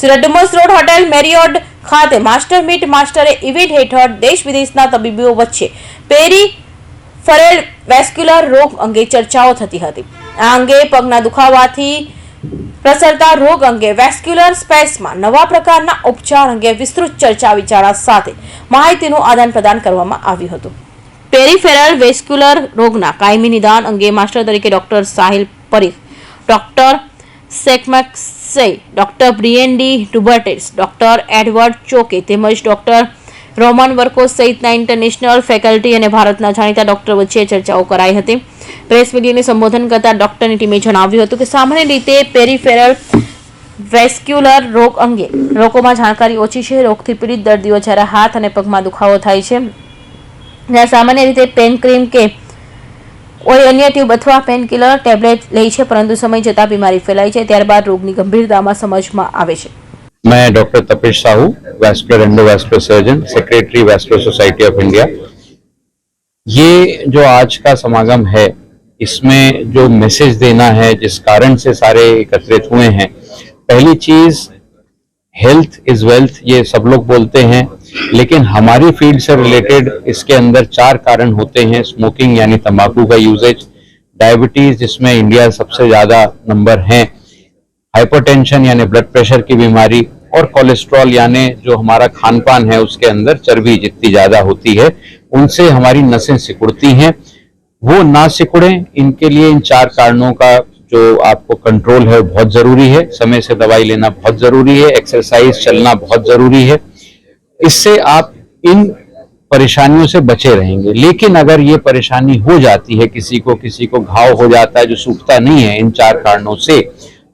Surat Dumas road hotel Marriott ખાતે master meet માસ્ટરે event હેઠળ દેશ વિદેશના તબીબીઓ વચ્ચે પેરી ફરેલ વેસ્ક્યુલર રોગ અંગે ચર્ચાઓ થતી હતી. આ અંગે પગના દુખાવાથી પ્રસરતા રોગ અંગે વેસ્ક્યુલર સ્પેસમાં નવા પ્રકારના ઉપચાર અંગે વિસ્તૃત ચર્ચા વિચારણા સાથે માહિતીનું આદાન પ્રદાન કરવામાં આવ્યું હતું. પેરીફેરલ વેસ્ક્યુલર રોગના કાયમી નિદાન અંગે માસ્ટર તરીકે ડોક્ટર સાહિલ પરીખ, ડોક્ટર સેકમેક્સે ડોક્ટર બ્રિએન્ડી ડુબર્ટેસ, ડોક્ટર એડવર્ડ ચોકે તેમજ ડોક્ટર રોમન વર્કો સહિતના ઇન્ટરનેશનલ ફેકલ્ટી અને ભારતના જાણીતા ડોક્ટર વચ્ચે ચર્ચાઓ કરાઈ હતી. પ્રેસ મીડિયાને સંબોધન કરતા ડોક્ટરની ટીમે જણાવ્યું હતું કે સામાન્ય રીતે પેરીફેરલ વેસ્ક્યુલર રોગ અંગે લોકોમાં જાણકારી ઓછી છે. રોગથી પીડિત દર્દીઓ જ્યારે હાથ અને પગમાં દુખાવો થાય છે જ્યાં સામાન્ય રીતે પેન ક્રીમ કે કોઈ અન્ય ટ્યુબ અથવા પેન કિલર ટેબ્લેટ લે છે પરંતુ સમય જતાં બીમારી ફેલાય છે ત્યારબાદ રોગની ગંભીરતામાં સમજમાં આવે છે मैं doctor Tapesh Sahu vascular endovascular surgeon secretary vascular society of India ये जो आज का समागम है इसमें जो मैसेज देना है जिस कारण से सारे एकत्रित हुए हैं पहली चीज हेल्थ इज वेल्थ ये सब लोग बोलते हैं लेकिन हमारी फ़ील्ड से रिलेटेड इसके अंदर चार कारण होते हैं स्मोकिंग यानी तंबाकू का यूजेज डायबिटीज़ जिसमें इंडिया सबसे ज़्यादा नंबर है हाइपरटेंशन यानी ब्लड प्रेशर की बीमारी, और कोलेस्ट्रॉल यानी जो हमारा खान पान है उसके अंदर चर्बी जितनी ज़्यादा होती है, उनसे हमारी नसें सिकुड़ती हैं। वो ना सिकुड़े, इनके लिए इन चार कारणों का जो आपको कंट्रोल है बहुत ज़रूरी है। समय से दवाई लेना बहुत ज़रूरी है एक्सरसाइज चलना बहुत ज़रूरी है। इससे आप इन परेशानियों से बचे रहेंगे। लेकिन अगर ये परेशानी हो जाती है किसी को किसी को घाव हो जाता है जो सूखता नहीं है इन चार कारणों से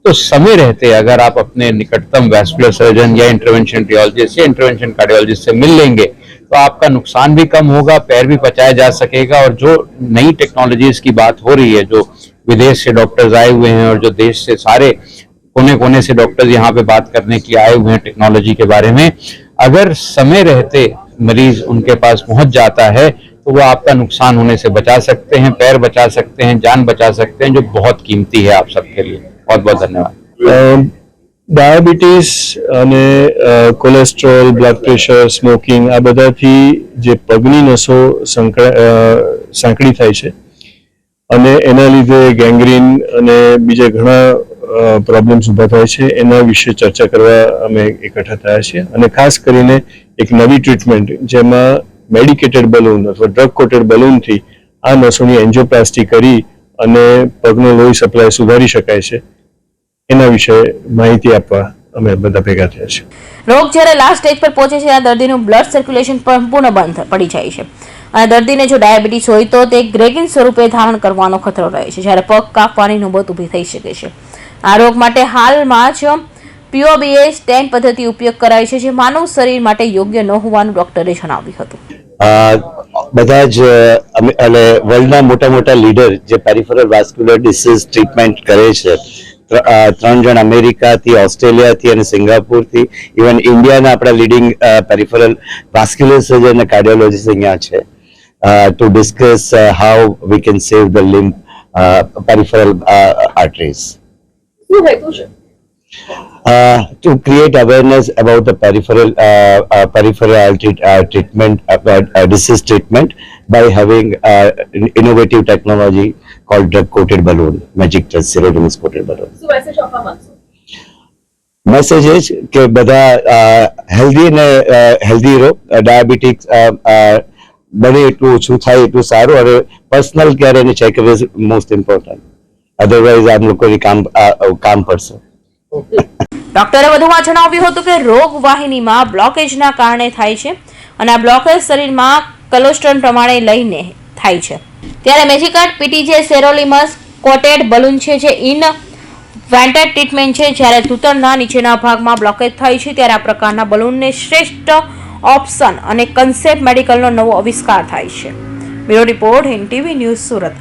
तो समय रहते अगर आप अपने निकटतम वैस्कुलर सर्जन या इंटरवेंशन टियोलॉजिस्ट या इंटरवेंशन कार्डियोलॉजिस्ट से मिल लेंगे तो आपका नुकसान भी कम होगा, पैर भी बचाया जा सकेगा और जो नई टेक्नोलॉजीज़ की बात हो रही है, जो विदेश से डॉक्टर्स आए हुए हैं और जो देश से सारे कोने कोने से डॉक्टर्स यहाँ पे बात करने के लिए आए हुए हैं टेक्नोलॉजी के बारे में अगर समय रहते मरीज उनके पास पहुंच जाता है तो वो आपका नुकसान होने से बचा सकते हैं पैर बचा सकते हैं जान बचा सकते हैं जो बहुत कीमती है आप सबके लिए बहुत बहुत धन्यवाद ડાયાબિટીસ અને અ, કોલેસ્ટ્રોલ બ્લડ પ્રેશર સ્મોકિંગ આ બધાથી જે પગની નસો સંકળા અ, સાંકડી થાય છે અને એના લીધે ગેંગ્રીન અને બીજા ઘણા પ્રોબ્લેમ્સ ઊભા થાય છે. એના વિશે ચર્ચા કરવા અમે એકઠા થયા છીએ. અને ખાસ કરીને એક નવી ટ્રીટમેન્ટ જેમાં મેડિકેટેડ બલૂન અથવા ડ્રગ કોટેડ બલૂનથી આ નસોની એન્જિયોપ્લાસ્ટી કરી અને પગનો લોહી સપ્લાય સુધારી શકાય છે. એના વિશે માહિતી આપવા અમે બધા ભેગા થયા છે રોગ જ્યારે લાસ્ટ સ્ટેજ પર પહોંચે છે આ દર્દીનું બ્લડ સર્ક્યુલેશન સંપૂર્ણ બંધ પડી જાય છે. અને દર્દીને જો ડાયાબિટીસ હોય તો તે ગ્રેગિન સ્વરૂપે ધારણ કરવાનો ખતરો રહે છે, જ્યારે પગ કાપવાની નોબત ઊભી થઈ શકે છે. આ રોગ માટે હાલમાં જ પીઓબીએસ ટેન પદ્ધતિ ઉપયોગ કરાય છે, જે માનવ શરીર માટે યોગ્ય ન હોવાનું ડોક્ટરે જણાવ્યું હતું. બધા જ અને વર્લ્ડના મોટા મોટા લીડર જે પેરિફેરલ વાસ્ક્યુલર ડિસીઝ ટ્રીટમેન્ટ કરે છે ત્રણ જણ અમેરિકાથી, ઓસ્ટ્રેલિયાથી અને સિંગાપુરથી, ઇવન ઇન્ડિયાના આપણા લીડિંગ પેરિફેરલ વાસ્ક્યુલર સર્જન અને કાર્ડિયોલોજીસ્ટ અહીંયા છે. to discuss how we can save the limb peripheral arteries uh, to create awareness about the peripheral uh, uh, peripheral treat, uh, treatment uh, uh, disease treatment by having uh, in- innovative technology called drug coated balloon magic touch serotonin coated balloon message એ જ કે બધા healthy ને healthy રહો diabetes બને એટલું ઓછું થાય એટલું સારું. અને પર્સનલ કેર અને check is most important otherwise આમ લોકોની કામ કામ પડશે. ડોક્ટરે વધુમાં જણાવ્યું હતું કે રોગ વાહિનીમાં બ્લોકેજના કારણે થાય છે અને આ બ્લોકેજ શરીરમાં કોલેસ્ટ્રોલ પ્રમાણે લઈને થાય છે. ત્યારે મેજિકાર્ડ પીટીજે સેરોલિમસ કોટેડ બલૂન છે, જે ઇન વેન્ટેડ ટ્રીટમેન્ટ છે, જ્યારે તૂતરના નીચેના ભાગમાં બ્લોકેજ થાય છે, ત્યારે આ પ્રકારના બલૂનને શ્રેષ્ઠ ઓપ્શન અને કન્સેપ્ટ મેડિકલનો નવો આવિષ્કાર થાય છે. Bureau report Hind TV news Surat.